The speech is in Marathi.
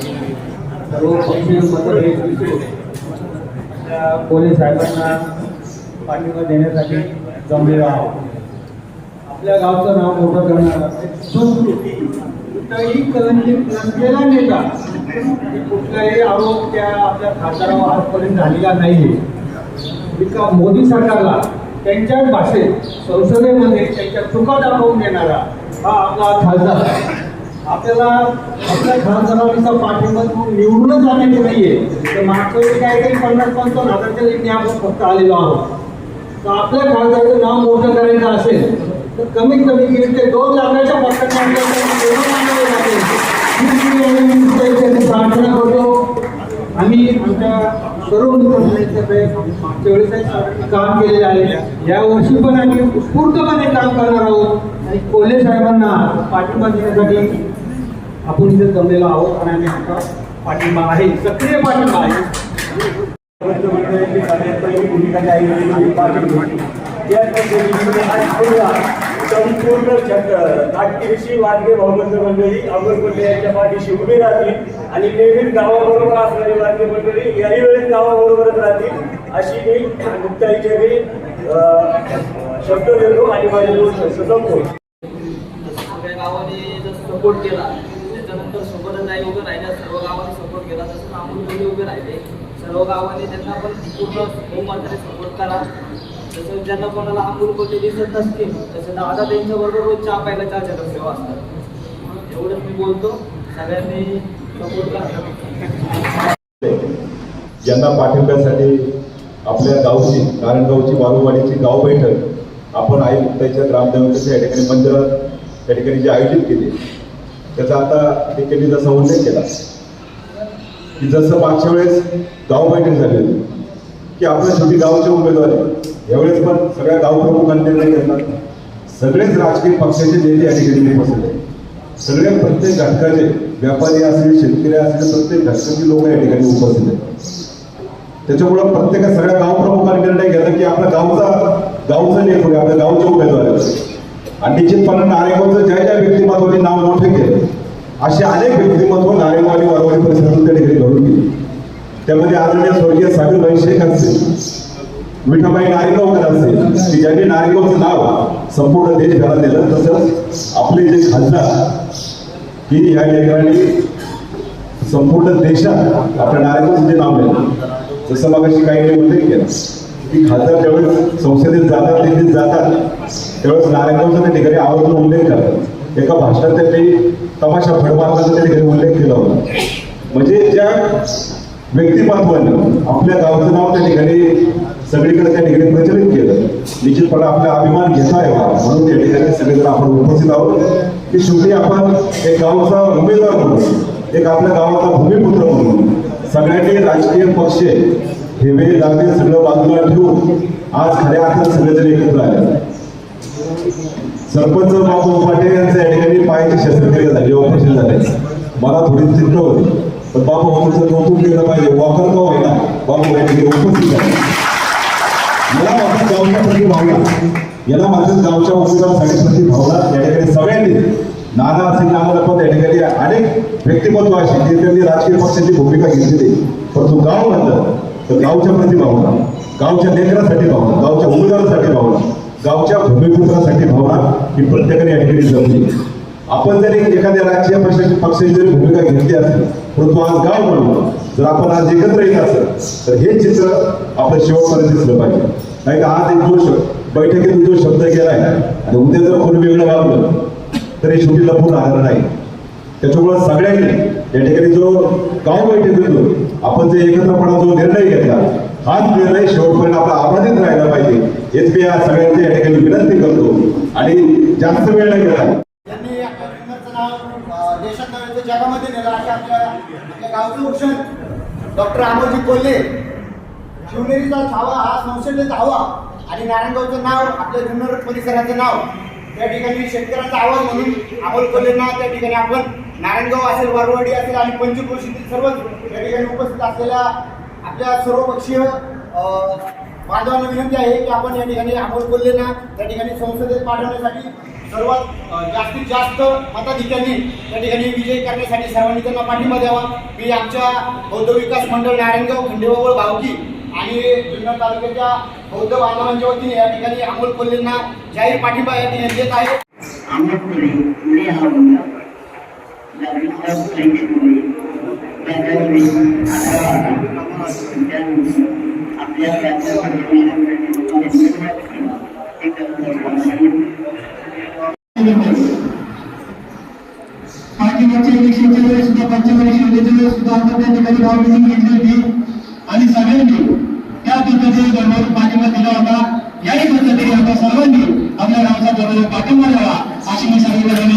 सर्व पक्षीय मतभेद त्या कोले साहेबांना पाठिंबा देण्यासाठी जमलेलो आहोत. आपल्या गावचं नाव मोठं करणार कुठलाही कलंकित नसलेला नेता की कुठलाही आरोप त्या आपल्या खासदारावर आजपर्यंत झालेला नाही एका मोदी सरकारला त्यांच्याच भाषेत संसदेमध्ये त्यांच्या चुका दाखवून देणारा हा आपला खासदार आहे. आपल्याला आपल्या खासदारांचा पाठिंबा देऊन निवडूनच आणायचे नाहीये. तर मागच्या वेळी काहीतरी पन्नास पंचावन्न हजारच्या लेखणी आपण फक्त आलेलो आहोत. तर आपल्या खासदाराचं नाव मोठं करायचं असेल तर कमीत कमी दीड ते दोन लाखाच्या पक्षाने प्रार्थना करतो आम्ही आमच्या सर्व मागच्या वेळेस काम केलेलं आहे. या वर्षी पण आम्ही उत्स्फूर्तपणे काम करणार आहोत. आणि कोल्हे साहेबांना पाठिंबा देण्यासाठी आपण इथे जमलेलो आहोत आणि आम्ही आमचा पाठिंबा आहे सक्रिय पाठिंबा आहे. संपूर्ण मंडळी अमरपल्ले यांच्या पाठीशी उभी राहतील आणि नेहमीच गावाबरोबर असणारी वाद्य मंडळी याही वेळेस गावाबरोबरच राहतील अशी मी मुक्ताईच्या वेळी शब्द देतो आणि माझे दोन शब्द संपतो सगळ्या गावाने जर सपोर्ट केला त्याच्यानंतर सोबतच नाही उभे राहिल्या सर्व गावाने सपोर्ट केला. तसं अमोल कोल्हे उभे राहिले. सर्व गावाने त्यांना पण पूर्ण बहुमताने सपोर्ट करा. तसं ज्यांना कोणाला अमोल कोल्हे दिसत नसतील तसं दादा त्यांच्या बरोबर रोज चहा प्यायला चहाच्या सेवा असतात. एवढंच मी बोलतो. सगळ्यांनी सपोर्ट करा. ज्यांना पाठिंब्यासाठी आपल्या गावची नारायणगावची बालूवाडीची गाव बैठक आपण आई मुक्ताईच्या ग्रामदेवतेच्या या ठिकाणी मंदिरात त्या ठिकाणी जे आयोजित केले. त्याचा आता त्यांनी जसा उल्लेख केला की जसं मागच्या वेळेस गाव बैठक झाली होती की आपल्या शेवटी गावचे उमेदवार आहे. यावेळेस पण सगळ्या गाव प्रमुखांनी निर्णय घेतला. सगळेच राजकीय पक्षाचे नेते या ठिकाणी उपस्थित सगळे प्रत्येक घटकाचे व्यापारी असतील शेतकरी असतील प्रत्येक घटकाची लोक या ठिकाणी उपस्थित आहेत. त्याच्यामुळं प्रत्येक सगळ्या गाव प्रमुखांनी निर्णय घेतला की आपल्या गावचा गावचं नेतृत्व आपल्या गावचे उमेदवार आहेत. आणि निश्चितपणे नारेगावचं ज्या ज्या व्यक्तिमत्वाने नाव मोठे केलं. असे अनेक व्यक्तिमत्व नारेगाव आणि वरवाडी परिसरातून त्या ठिकाणी घडून गेली. त्यामध्ये आदरणीय स्वर्गीय साबिरबाई शेख असतील विठाबाई नारेगावकर असतील की ज्यांनी नारेगावचं नाव संपूर्ण देशभरात दिलं तसंच आपले जे खासदार की या लेकरांनी संपूर्ण देशात आपल्या नारेगावचं जे नाव दिलं जसं मग अशी काही उल्लेख केला की खासदार ज्यावेळेस संसदेत जातात दिल्लीत जातात त्यावेळेस नारेगावचा त्या ठिकाणी आवर्जून उल्लेख करतात. एका भाषणात त्यांनी तमाशा फडमारण्याचा त्या ठिकाणी उल्लेख केला होता. म्हणजे ज्या व्यक्तिमत्वानं आपल्या गावचं नाव त्या ठिकाणी सगळीकडे त्या ठिकाणी प्रचलित केलं. निश्चितपणे आपला अभिमान घेता यावा म्हणून त्या ठिकाणी सगळेजण आपण उपस्थित आहोत. की शेवटी आपण एक गावचा उमेदवार म्हणून एक आपल्या गावाचा भूमिपुत्र म्हणून सगळ्यांनी राजकीय पक्ष हेवे दावे सगळं बाजूला ठेवून आज खऱ्या अर्थात सगळेजण एकत्र आले. सरपंच बाबू पाटील यांचं या ठिकाणी पायाची शस्त्रक्रिया झाली ऑपरेशन झाले. मला थोडी चिंता होती पण बाबू तुमचं कौतुक केलं पाहिजे. वापर का होईना? बाबू या उपस्थित झाले याला माझ्या गावच्या भावना. याला माझ्या गावच्या उमेदवारासाठी प्रति भावना या ठिकाणी सगळ्यांनी. नाना सिंग नाना पण या ठिकाणी अनेक व्यक्तिमत्व अशी जे त्यांनी राजकीय पक्षाची भूमिका घेतलेली परंतु गाव म्हणलं तर गावच्या प्रति भावना गावच्या लेकरासाठी भावना गावच्या उमेदवारासाठी भावना. गावच्या भूमिपुत्रासाठी भावना ही प्रत्येकाने या ठिकाणी जमली आपण जरी एखाद्या राजकीय पक्षाची पक्षाची जरी भूमिका घेतली असेल परंतु आज गाव म्हणून जर आपण आज एकत्र येत असेल तर हे चित्र आपल्या शेवटपर्यंत दिसलं पाहिजे. नाही तर आज एक जो बैठकीत बैठकीतून जो शब्द गेलाय आणि उद्या जर कोणी वेगळं वागलं तर हे शेवटी लपून राहणार नाही. त्याच्यामुळे सगळ्यांनी या ठिकाणी जो गाव बैठकीतून आपण जे एकत्रपणा जो निर्णय घेतला हाच निर्णय शेवटपर्यंत आपला अबाधित राहायला पाहिजे. हेच मी या सगळ्यांची या ठिकाणी विनंती करतो. आणि जास्त वेळ नाही गेला यांनी नाव देशात नव्हे जगामध्ये नेलं. अशा आपल्या आपल्या गावचं भूषण डॉक्टर अमोलजी कोल्हे. शिवनेरीचा धावा हा संसदेचा धावा आणि नारायणगावचं नाव आपल्या जुन्नर परिसराचं नाव. त्या ठिकाणी शेतकऱ्यांचा आवाज म्हणून अमोल कोल्हेंना त्या ठिकाणी आपण नारायणगाव असेल वारवाडी असेल आणि पंचक्रोशीतील सर्वच या ठिकाणी उपस्थित असलेल्या आपल्या सर्वपक्षीय बांधवांना विनंती आहे की आपण या ठिकाणी अमोल कोल्हेंना त्या ठिकाणी संसदेत पाठवण्यासाठी सर्वात जास्तीत जास्त मताधिक्यांनी त्या ठिकाणी विजय करण्यासाठी सर्वांनी त्यांना पाठिंबा द्यावा. मी आमच्या बौद्ध विकास मंडळ नारायणगाव खंडेबाबळ भावकी आणि जुन्नर तालुक्याच्या बौद्ध बांधवांच्या वतीने या ठिकाणी अमोल कोल्हेंना जाहीर पाठिंबा या ठिकाणी देत आहे. अमोलपुरी पुणे हा मुलगा लग्नाला परीक्षेमुळे त्याच्यामुळे आपल्या पाठीमागच्या इलेक्शनच्या वेळेस सुद्धा मागच्या इलेक्शनच्या वेळेस सुद्धा आपण त्या ठिकाणी गाव मिटिंग घेतली होती आणि सगळ्यांनी त्या पद्धतीने गणवर पाठिंबा दिला होता. याही पद्धतीने आपण सर्वांनी आपल्या गावचा गणवर पाठिंबा द्यावा अशी मी सगळ्यांना